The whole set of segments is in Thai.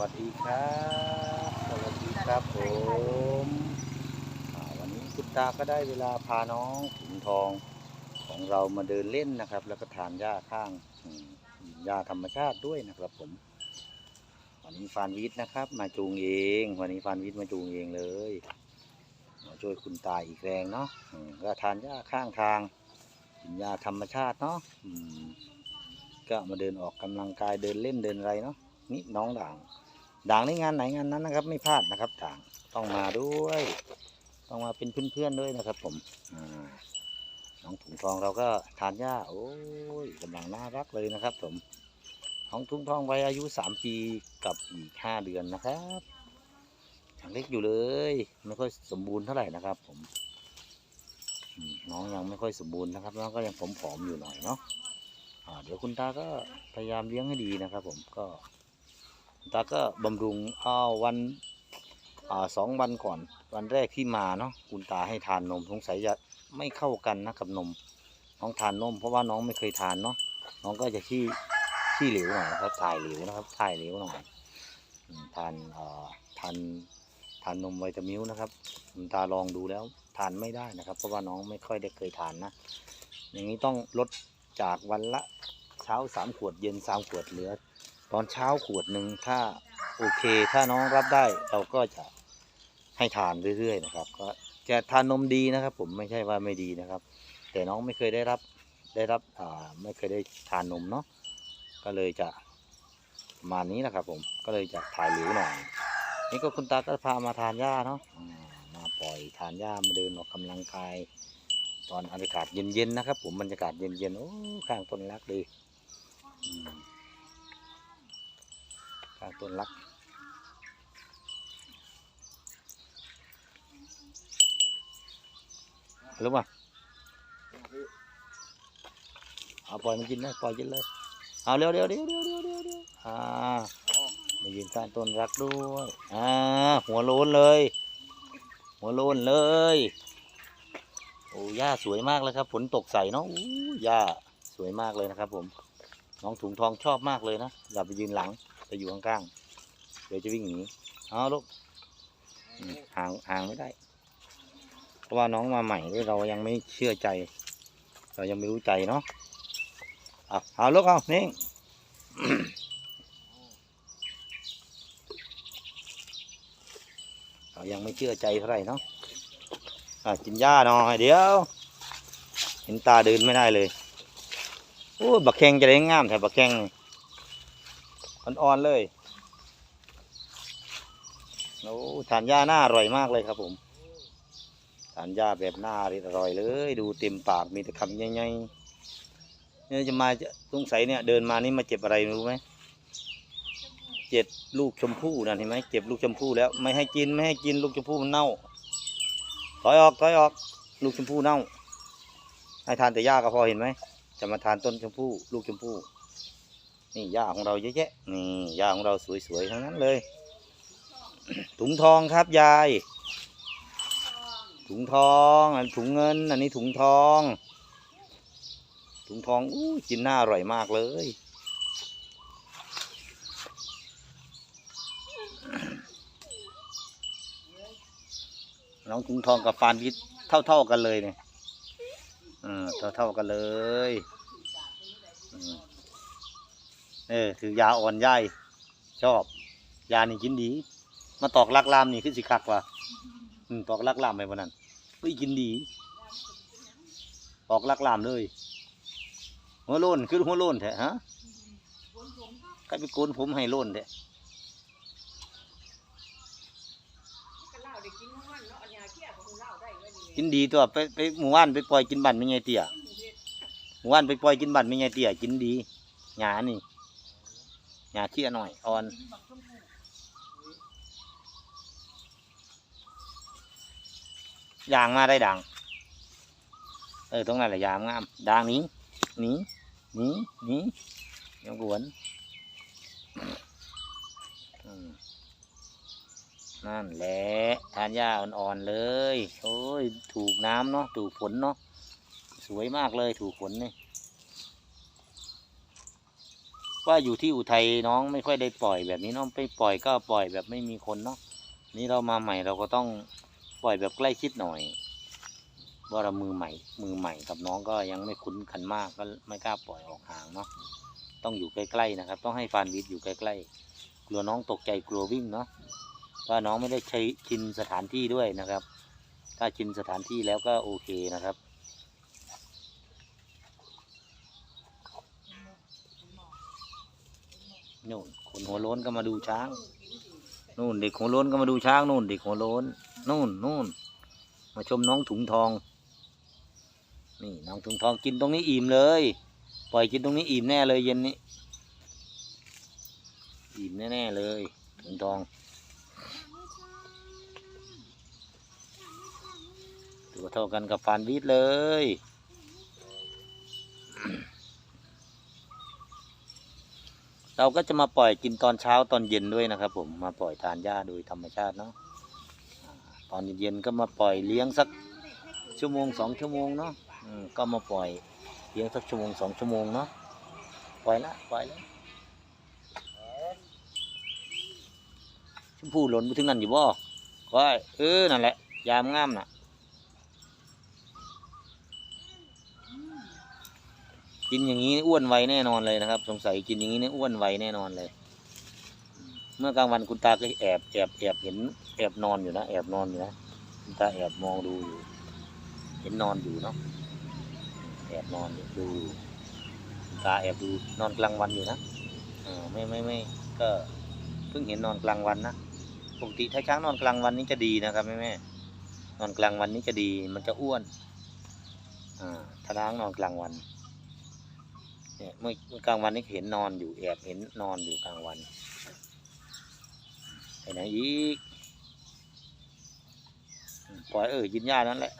วัสดีครับ สวัสดีครับผมวันนี้คุณตาก็ได้เวลาพาน้องถุงทองของเรามาเดินเล่นนะครับ แล้วก็ทานหญ้าข้างหญ้าธรรมชาติด้วยนะครับผม วันนี้ฟานวิทย์นะครับ มาจูงเอง วันนี้ฟานวิทย์มาจูงเองเลยมาช่วยคุณตาอีกแรงเนาะก็ทานหญ้าข้างทางกินหญ้าธรรมชาติเนาะก็มาเดินออกกำลังกายเดินเล่นเดินอะไรเนาะนี่น้องด่าง ด่างในงานไหนงานนั้นนะครับ ไม่พลาดนะครับด่างต้องมาด้วย ต้องมาเป็นเพื่อนๆด้วยนะครับ ผมน้องถุงทองเราก็ทานหญ้าโอ้ยกำลังน่ารักเลยนะครับ ผมน้องถุงทองวัยอายุสามปีกับอีกห้าเดือนนะครับยังเล็กอยู่เลยไม่ค่อยสมบูรณ์เท่าไหร่นะครับ ผมน้องยังไม่ค่อยสมบูรณ์นะครับน้องก็ยังผอมๆอยู่หน่อยเนาะอ่าเดี๋ยวคุณตาก็พยายามเลี้ยงให้ดีนะครับ ผมก็ ตาก็บำรุงเอาวันอ่าสองวันก่อน วันแรกที่มาเนาะคุณตาให้ทานนมสงสัยจะไม่เข้ากันนะกับนม น้องทานนม เพราะว่าน้องไม่เคยทานเนาะน้องก็จะขี้ขี้เหลวหน่อยครับถ่ายเหลวนะครับถ่ายเหลวหน่อยทานอ่อทานทานนมไวตามิลนะครับคุณตาลองดูแล้วทานไม่ได้นะครับ เพราะว่าน้องไม่ค่อยได้เคยทานนะ อย่างนี้ต้องลดจากวันละเช้าสามขวดเย็นสามขวดเหลือ ตอนเช้าขวดหนึ่งถ้าโอเค ถ้าน้องรับได้เราก็จะให้ทานเรื่อยๆนะครับ ก็จะทานนมดีนะครับ ผมไม่ใช่ว่าไม่ดีนะครับ แต่น้องไม่เคยได้รับได้รับอ่าไม่เคยได้ทานนมเนาะก็เลยจะประมาณนี้นะครับ ผมก็เลยจะถ่ายหลิวหน่อยนี่ก็คุณตาก็พามาทานหญ้าเนาะมาปล่อยทานหญ้ามาเดินออกกำลังกาย ตอนอากาศเย็นๆนะครับ ผมบรรยากาศเย็นๆโอ้ข้างต้นรักดี เลยอืมข้างต้นรักรู้ป่ะเอาปล่อยมันกินเลยปล่อยกินเลยเอาเร็วเร็วเร็วเร็วเร็วเร็วเร็วอ่ามายืนข้ต้นรักด้วยอ่าหัวโลนเลย หัวโลนเลยโอ้หญ้าสวยมากเลยครับฝนตกใส่เนาะอู้หญ้าสวยมากเลยนะครับ ผม น้องถุงทองชอบมากเลยนะอย่าไปยืนหลัง ไปอยู่ข้างๆเดี๋ยวจะวิ่งหนีเอาลูกห่างห่างไม่ได้ เพราะว่าน้องมาใหม่ด้วยเรายังไม่เชื่อใจ เรายังไม่รู้ใจเนาะเอาเอาลูกเอานิ่เรายังไม่เชื่อใจเท่าไหร่เนาะอะกินหญ้าหน่อยเดี๋ยว เห็นตาเดินไม่ได้เลยโอ้บักแข้งจะได้งามแถบบักแข้ง อ่อนๆเลยโอ้ทานหญ้าหน้าอร่อยมากเลยครับผมทานหญ้าแบบหน้าอร่อยเลย ดูเต็มปากมีแต่คำใหญ่ๆเนี่ยจะมาจะสงสัยเนี่ย เดินมานี่มาเจ็บอะไรรู้ไหมเจ็บลูกชมพู่นั่นเห็นไหมเจ็บลูกชมพู่แล้วไม่ให้กินไม่ให้กินลูกชมพู่มันเน่าถอยออกถอยออกลูกชมพู่เน่าให้ทานแต่หญ้าก็พอเห็นไหมจะมาทานต้นชมพู่ลูกชมพู่ นี่หญ้าของเราเยอะแยะนี่หญ้าของเราสวยๆทั้งนั้นเลย ถุงทองครับยาย ถุงทองอันถุงเงิน อันนี้ถุงทอง ถุงทองอู้กินน่าอร่อยมากเลยน้องถุงทองกับฟานวิทย์เท่าๆกันเลยเนี่ยเออเท่าๆกันเลยอืม เออถือยาอ่อนย่ายชอบ ยานี่กินดี มาตอกลักลามนี่คือสิคักว่ะอืมตอกลักลามไปวันนั้นเฮ้ยกินดี ออกลักลามเลยหัวโลนคือหัวโลนแท้ฮะใครไปโกนผมให้โลนแท้กินดีตัวไปไปหมู่บ้านไปปล่อยกินบันไม่ไงเตี่ยหมู่บ้านไปปล่อยกินบันไม่ไงเตี่ยกินดีหยานี่ หยาเชี่ยหน่อยอ่อนยางมาได้ดังเออตรงนั้นแหละยางงามด่างนี้นี้นี้นี้ยังกวนนั่นแหละทานหญ้าอ่อนๆเลย โอ้ย ถูกน้ำเนาะ ถูกฝนเนาะ สวยมากเลย ถูกฝนเนี่ย ว่าอยู่ที่อุทัยน้องไม่ค่อยได้ปล่อยแบบนี้น้องไปปล่อยก็ปล่อยแบบไม่มีคนเนาะนี่เรามาใหม่เราก็ต้องปล่อยแบบใกล้ชิดหน่อยว่าเรามือใหม่ มือใหม่กับน้องก็ยังไม่คุ้นกันมากก็ไม่กล้าปล่อยออกห่างเนาะต้องอยู่ใกล้ๆนะครับ ต้องให้ฟานวิทย์อยู่ใกล้ๆกลัวน้องตกใจกลัววิ่งเนาะว่าน้องไม่ได้ใช้ชินสถานที่ด้วยนะครับ ถ้าชินสถานที่แล้วก็โอเคนะครับ นู่นคนหัวโล้นก็มาดูช้างนู่นเด็กหัวโล้นก็มาดูช้างนู่นเด็กหัวโล้นนู่นนู่นมาชมน้องถุงทอง นี่น้องถุงทองกินตรงนี้อิ่มเลย ปล่อยกินตรงนี้อิ่มแน่เลยเย็นนี้อิ่มแน่ๆเลยถุงทองตัวเท่ากันกับฟานวีดเลย เราก็จะมาปล่อยกินตอนเช้าตอนเย็นด้วยนะครับ ผมมาปล่อยทานหญ้าโดยธรรมชาติเนาะอ่าตอนเย็นๆก็มาปล่อยเลี้ยงสักชั่วโมงสองชั่วโมงเนาะก็มาปล่อยเลี้ยงสักชั่วโมงสองชั่วโมงเนาะปล่อยละปล่อยละชมพู่หล่นไปถึงนั่นอยู่บ่ก็เออนั่นแหละยามงามน่ะ กินอย่างนี้อ้วนไวแน่นอนเลยนะครับ สงสัยกินอย่างนี้เนี่ยอ้วนไวแน่นอนเลย เมื่อกลางวันคุณตาก็แอบแอบแอบเห็นแอบนอนอยู่นะแอบนอนอยู่นะคุณตาแอบมองดูอยู่ เห็นนอนอยู่เนาะแอบนอนดูคุณตาแอบดูนอนกลางวันอยู่นะเออไม่ไม่ไม่ก็เพิ่งเห็นนอนกลางวันนะปกติถ้าช้างนอนกลางวันนี้จะดีนะครับแม่แม่นอนกลางวันนี้จะดีมันจะอ้วนอ่าถ้าช้างนอนกลางวัน เนี่ยเมื่อเมื่อกลางวันนี่เห็นนอนอยู่แอบเห็นนอนอยู่กลางวันไปไหนอีกปล่อยเออยินหญ้านั่นแหละ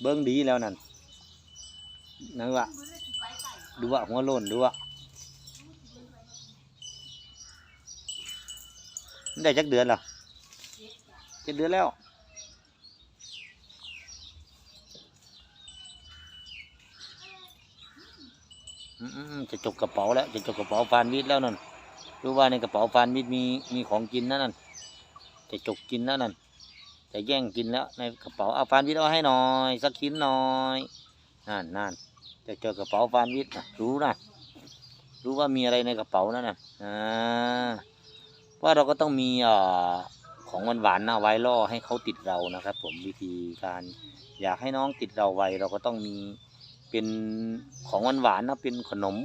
เบิ้งดีแล้วนั่นนั่นวะดูว่าหัวโลนดูว่าได้จักเดือนหรอเจ็ดเดือนแล้ว อืมๆ จะจกกระเป๋าแล้วจะจกกระเป๋าฟานวิทแล้วนั่นรู้ว่าในกระเป๋าฟานวิทมีมีของกินนะนั่นจะจกกินแล้วนั่นจะแย่งกินแล้วในกระเป๋าเอาฟานวิทเอาให้หน่อยสักชิ้นหน่อยนั่นนั่นจะเจอกระเป๋าฟานวิทนะรู้นะรู้ว่ามีอะไรในกระเป๋านั่นน่ะอ่าว่าเราก็ต้องมีอ่อของหวานๆนะไว้ล่อให้เขาติดเรานะครับ ผมวิธีการอยากให้น้องติดเราไวเราก็ต้องมี เป็นของหวานๆนะเป็นขนม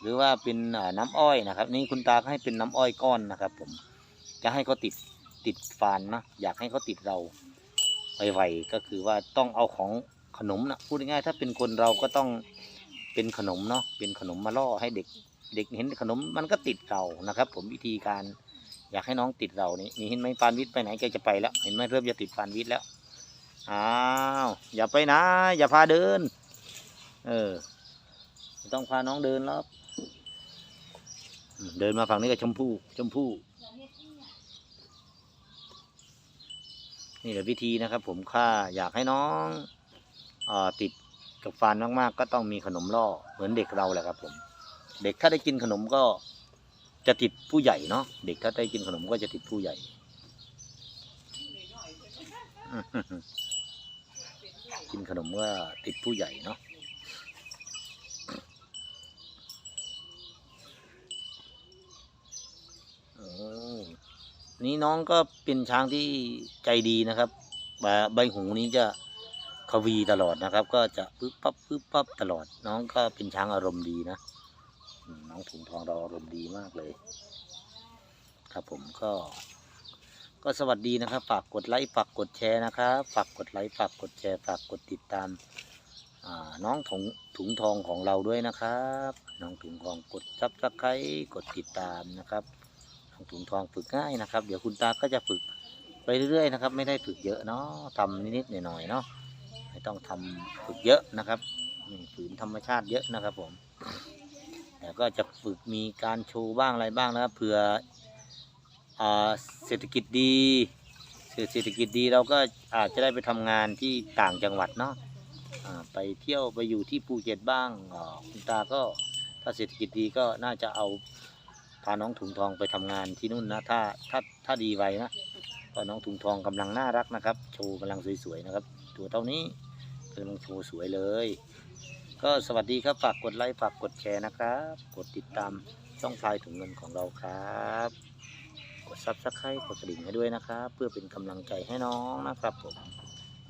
หรือว่าเป็นน้ำอ้อยนะครับ นี่คุณตาก็ให้เป็นน้ำอ้อยก้อนนะครับ ผมจะให้เขาติดติดฟานนะอยากให้เขาติดเราไวๆก็คือว่าต้องเอาของขนมนะพูดง่ายๆถ้าเป็นคนเราก็ต้องเป็นขนมเนาะเป็นขนมมาล่อให้เด็กเด็กเห็นขนมมันก็ติดเรานะครับ ผมวิธีการอยากให้น้องติดเรานี่นี่เห็นไหมฟานวิทย์ไปไหนแกจะไปแล้ว เห็นไหมเริ่มจะติดฟานวิทย์แล้วอ้าวอย่าไปนะ อย่าพาเดิน เออต้องพาน้องเดินแล้วอืมเดินมาฝั่งนี้กับชมพู่ชมพู่นี่แหละวิธีนะครับ ผมค่าอยากให้น้องอติดกับฟันมากๆ ก็ต้องมีขนมล่อเหมือนเด็กเราแหละครับ ผม เด็กถ้าได้กินขนมก็จะติดผู้ใหญ่เนาะเด็กถ้าได้กินขนมก็จะติดผู้ใหญ่กินขนมก็ติดผู้ใหญ่เนาะ โอ้ นี่น้องก็เป็นช้างที่ใจดีนะครับ ใบหูนี้จะขวีตลอดนะครับ ก็จะปึ๊บปั๊บปึ๊บปั๊บตลอด น้องก็เป็นช้างอารมณ์ดีนะน้องถุงทองเราอารมณ์ดีมากเลย ครับผมก็ ก็สวัสดีนะครับ ฝากกดไลค์ฝากกดแชร์นะครับฝากกดไลค์ฝากกดแชร์ฝากกดติดตามน้องถุงถุงทองของเราด้วยนะครับ น้องถุงทองกดซับสไครต์กดติดตามนะครับ ถุงทองฝึกง่ายนะครับ เดี๋ยวคุณตาก็จะฝึกไปเรื่อยๆนะครับ ไม่ได้ฝึกเยอะเนาะทำนิดๆหน่อยๆเนาะไม่ต้องทำฝึกเยอะนะครับฝืนธรรมชาติเยอะนะครับผมแต่ก็จะฝึกมีการโชว์บ้างอะไรบ้างนะครับเผื่ออเศรษฐกิจดีเศรษฐกิจดีเราก็อาจจะได้ไปทำงานที่ต่างจังหวัดเนาะไปเที่ยวไปอยู่ที่ภูเก็ตบ้างคุณตาก็ถ้าเศรษฐกิจดีก็น่าจะเอา พาน้องถุงทองไปทำงานที่นู่นนะถ้าถ้าถ้าดีไวนะก็น้องถุงทองกำลังน่ารักนะครับ โชว์กำลังสวยๆนะครับ ตัวเท่านี้กำลังโชว์สวยเลย ก็สวัสดีครับฝากกดไลค์ฝากกดแชร์นะครับ กดติดตามช่องพลายถุงเงินของเราครับ กดซับสไครต์กดกระดิ่งให้ด้วยนะครับ เพื่อเป็นกำลังใจให้น้องนะครับผม